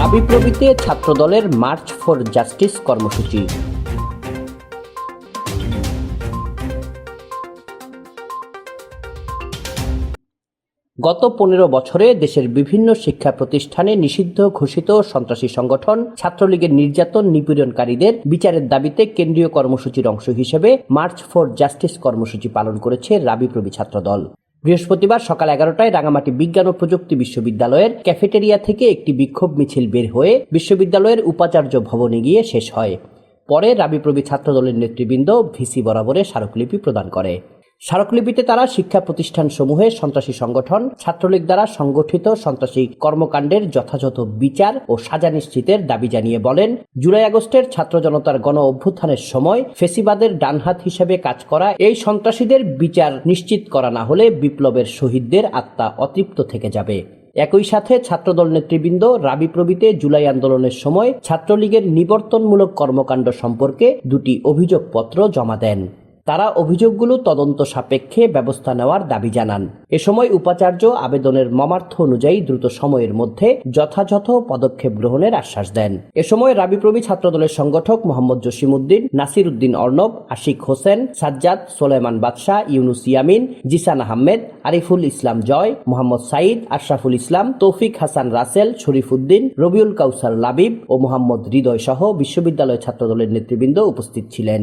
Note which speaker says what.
Speaker 1: রাবি ছাত্র ছাত্রদলের মার্চ ফর জাস্টিস কর্মসূচি গত পনেরো বছরে দেশের বিভিন্ন শিক্ষা প্রতিষ্ঠানে নিষিদ্ধ ঘোষিত সন্ত্রাসী সংগঠন ছাত্রলীগের নির্যাতন নিপীড়নকারীদের বিচারের দাবিতে কেন্দ্রীয় কর্মসূচির অংশ হিসেবে মার্চ ফর জাস্টিস কর্মসূচি পালন করেছে রাবি প্রবি ছাত্রদল বৃহস্পতিবার সকাল এগারোটায় রাঙামাটি বিজ্ঞান ও প্রযুক্তি বিশ্ববিদ্যালয়ের ক্যাফেটেরিয়া থেকে একটি বিক্ষোভ মিছিল বের হয়ে বিশ্ববিদ্যালয়ের উপাচার্য ভবনে গিয়ে শেষ হয় পরে রাবিপ্রবি ছাত্রদলের নেতৃবৃন্দ ভিসি বরাবরে স্মারকলিপি প্রদান করে স্মারকলিপিতে তারা শিক্ষা প্রতিষ্ঠানসমূহে সন্ত্রাসী সংগঠন ছাত্রলীগ দ্বারা সংগঠিত সন্ত্রাসী কর্মকাণ্ডের যথাযথ বিচার ও সাজা নিশ্চিতের দাবি জানিয়ে বলেন জুলাই আগস্টের ছাত্র জনতার গণ অভ্যুত্থানের সময় ফেসিবাদের ডানহাত হিসেবে কাজ করা এই সন্ত্রাসীদের বিচার নিশ্চিত করা না হলে বিপ্লবের শহীদদের আত্মা অতৃপ্ত থেকে যাবে একই সাথে ছাত্রদল নেতৃবৃন্দ রাবি প্রবিতে জুলাই আন্দোলনের সময় ছাত্রলীগের নিবর্তনমূলক কর্মকাণ্ড সম্পর্কে দুটি অভিযোগপত্র জমা দেন তারা অভিযোগগুলো তদন্ত সাপেক্ষে ব্যবস্থা নেওয়ার দাবি জানান এ সময় উপাচার্য আবেদনের মমার্থ অনুযায়ী দ্রুত সময়ের মধ্যে যথাযথ পদক্ষেপ গ্রহণের আশ্বাস দেন এ সময় রাবিপ্রবি ছাত্রদলের সংগঠক মোহাম্মদ জসিমুদ্দিন নাসির উদ্দিন অর্ণব আশিক হোসেন সাজ্জাদ সোলেমান বাদশাহ ইউনুস ইয়ামিন জিসান আহমেদ আরিফুল ইসলাম জয় মোহাম্মদ সাঈদ আশরাফুল ইসলাম তৌফিক হাসান রাসেল শরীফ উদ্দিন রবিউল কাউসার লাবিব ও মোহাম্মদ হৃদয় সহ বিশ্ববিদ্যালয় ছাত্রদলের নেতৃবৃন্দ উপস্থিত ছিলেন